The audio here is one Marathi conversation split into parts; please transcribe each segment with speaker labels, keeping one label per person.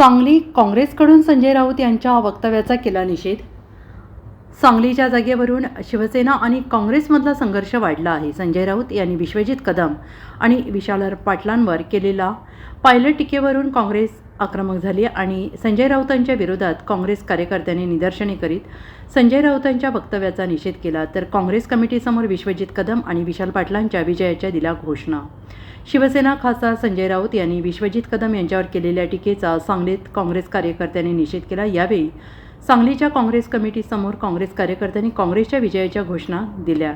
Speaker 1: सांगली काँग्रेसकडून संजय राऊत यांच्या वक्तव्याचा केला निषेध. सांगलीच्या जागेवरून शिवसेना आणि काँग्रेसमधला संघर्ष वाढला आहे. संजय राऊत यांनी विश्वजित कदम आणि विशाल पाटलांवर केलेला पायलट टीकेवरून काँग्रेस आक्रमक झाली आणि संजय राऊतांच्या विरोधात काँग्रेस कार्यकर्त्यांनी निदर्शने करीत संजय राऊतांच्या वक्तव्याचा निषेध केला. तर काँग्रेस कमिटीसमोर विश्वजित कदम आणि विशाल पाटलांच्या विजयाच्या दिल्या घोषणा. शिवसेना खासदार संजय राऊत यांनी विश्वजित कदम यांच्यावर केलेल्या टीकेचा सांगलीत काँग्रेस कार्यकर्त्यांनी निषेध केला. यावेळी सांगलीच्या काँग्रेस कमिटीसमोर काँग्रेस कार्यकर्त्यांनी काँग्रेसच्या विजयाच्या घोषणा दिल्या.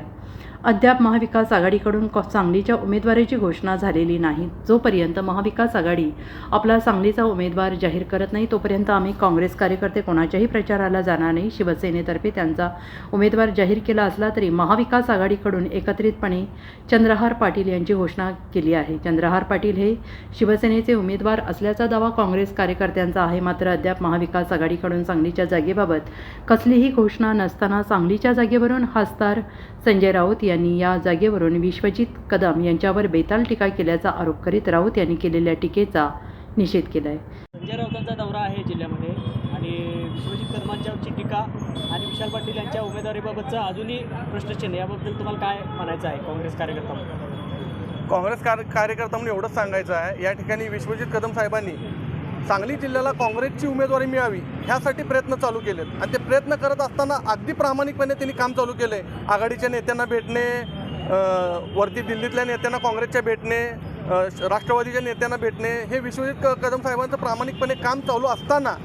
Speaker 1: अद्याप महाविकास आघाडीकडून क- सांगलीच्या उमेदवाराची घोषणा झालेली नाही. जोपर्यंत महाविकास आघाडी आपला सांगलीचा उमेदवार जाहीर करत नाही तोपर्यंत आम्ही काँग्रेस कार्यकर्ते कोणाच्याही प्रचाराला जाणार नाही. शिवसेनेतर्फे त्यांचा उमेदवार जाहीर केला असला तरी महाविकास आघाडीकडून एकत्रितपणे चंद्रहार पाटील यांची घोषणा केली आहे. चंद्रहार पाटील हे शिवसेनेचे उमेदवार असल्याचा दावा काँग्रेस कार्यकर्त्यांचा आहे. मात्र अद्याप महाविकास आघाडीकडून सांगलीच्या जागेबाबत कसलीही घोषणा नसताना सांगलीच्या जागेवरून खासदार संजय राऊत यांनी या जागेवरून विश्वजित कदम यांच्यावर बेताल टीका केल्याचा आरोप करीत राऊत यांनी केलेल्या टीकेचा निषेध केला आहे
Speaker 2: संजय राऊतांचा दौरा आहे जिल्ह्यामध्ये आणि विश्वजित कदमांच्यावरची टीका आणि विशाल पाटील यांच्या उमेदवारीबाबतचं अजूनही प्रश्नचिन्ह याबद्दल तुम्हाला काय म्हणायचं आहे काँग्रेस कार्यकर्ता?
Speaker 3: काँग्रेस कार कार्यकर्ता म्हणून एवढंच सांगायचं आहे. या ठिकाणी विश्वजित कदम साहेबांनी सांगली जिल्ह्याला काँग्रेसची उमेदवारी मिळावी ह्यासाठी प्रयत्न चालू केलेत. आणि ते प्रयत्न करत असताना अगदी प्रामाणिकपणे त्यांनी काम चालू केलं. आहे आघाडीच्या नेत्यांना भेटणे वरती दिल्लीतल्या नेत्यांना काँग्रेसच्या भेटणे राष्ट्रवादीच्या नेत्यांना भेटणे हे विश्वजित क कदम साहेबांचं प्रामाणिकपणे काम चालू असताना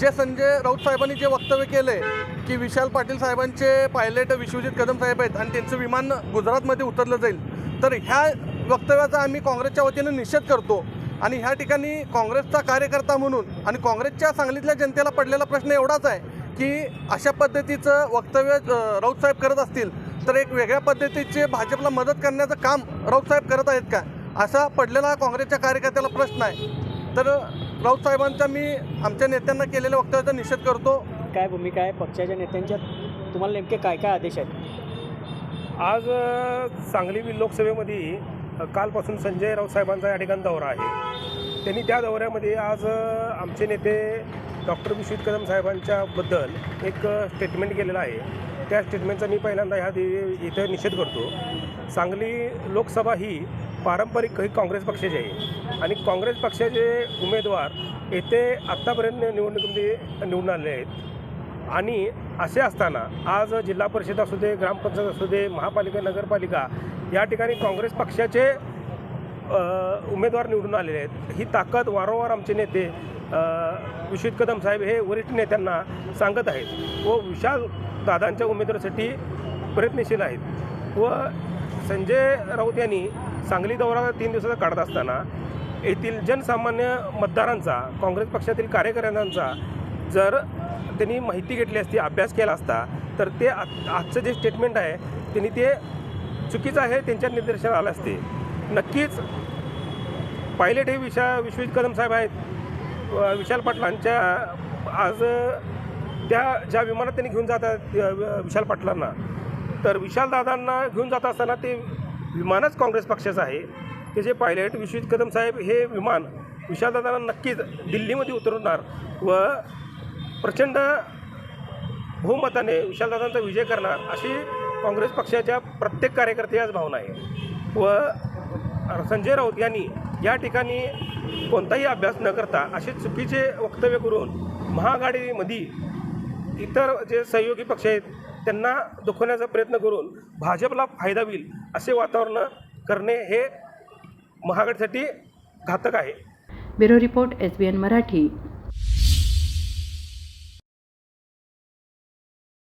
Speaker 3: जे संजय राऊत साहेबांनी जे वक्तव्य केले की विशाल पाटील साहेबांचे पायलट विश्वजित कदम साहेब आहेत आणि त्यांचं विमान गुजरातमध्ये उतरलं जाईल. तर ह्या वक्तव्याचा आम्ही काँग्रेसच्या वतीनं निषेध करतो. आणि ह्या ठिकाणी काँग्रेसचा कार्यकर्ता म्हणून आणि काँग्रेसच्या सांगलीतल्या जनतेला पडलेला प्रश्न एवढाच आहे की अशा पद्धतीचं वक्तव्य अ, राऊत साहेब करत असतील तर एक वेगळ्या पद्धतीचे भाजपला मदत करण्याचं काम राऊत साहेब करत आहेत का? असा पडलेला काँग्रेसच्या कार्यकर्त्याला प्रश्न आहे. तर राऊत साहेबांचा मी आमच्या नेत्यांना केलेल्या वक्तव्याचा निषेध करतो.
Speaker 2: काय भूमिका आहे पक्षाच्या नेत्यांच्या? तुम्हाला नेमके काय काय आदेश आहेत?
Speaker 4: आज सांगली लोकसभेमध्ये कालपासून संजय राऊत साहेबांचा या ठिकाणी दौरा आहे. त्यांनी त्या दौऱ्यामध्ये आज आमचे नेते डॉक्टर विश्वित कदम साहेबांच्याबद्दल एक स्टेटमेंट केलेलं आहे. त्या स्टेटमेंटचा मी पहिल्यांदा ह्या दि- इथं निषेध करतो. सांगली लोकसभा ही पारंपरिक ही काँग्रेस पक्षाची आहे. आणि काँग्रेस पक्षाचे उमेदवार येथे आत्तापर्यंत निवडणुकीमध्ये म्हणजे निवडून आले आहेत. आणि असे असताना आज जिल्हा परिषद असू दे ग्रामपंचायत असू दे महापालिका नगरपालिका या ठिकाणी काँग्रेस पक्षाचे उमेदवार निवडून आलेले आहेत. ही ताकद वारंवार आमचे नेते अ, विश्वित कदम साहेब हे वरिष्ठ नेत्यांना सांगत आहेत व विशाल दादांच्या उमेदवारीसाठी प्रयत्नशील आहेत. व संजय राऊत यांनी सांगली दौरा तीन दिवसाचा काढत असताना येथील जनसामान्य मतदारांचा काँग्रेस पक्षातील कार्यकर्त्यांचा जर त्यांनी माहिती घेतली असती अभ्यास केला असता तर ते आ आजचं जे स्टेटमेंट आहे त्यांनी ते चुकीचं आहे त्यांच्या निदर्शनात आलं असते. नक्कीच पायलट हे विशा विश्वजित कदम साहेब आहेत. व विशाल पाटलांच्या आज त्या ज्या विमानात त्यांनी घेऊन जातात विशाल पाटलांना तर विशाल दादांना घेऊन जात असताना ते विमानच काँग्रेस पक्षाचं आहे. ते जे पायलट विश्वजित कदम साहेब हे विमान विशालदादांना नक्कीच दिल्लीमध्ये उतरवणार व प्रचंड बहुमताने विशालदादांचा विजय करणार अशी काँग्रेस पक्षाच्या प्रत्येक कार्यकर्त्याच भावना आहे. व संजय राऊत यांनी या ठिकाणी कोणताही अभ्यास न करता असे चुकीचे वक्तव्य करून महाआघाडीमध्ये इतर जे सहयोगी पक्ष आहेत त्यांना दुखवण्याचा प्रयत्न करून भाजपला फायदा होईल असे वातावरण करणे हे महाआघाडीसाठी घातक आहे.
Speaker 1: Bureau report S B N Marathi.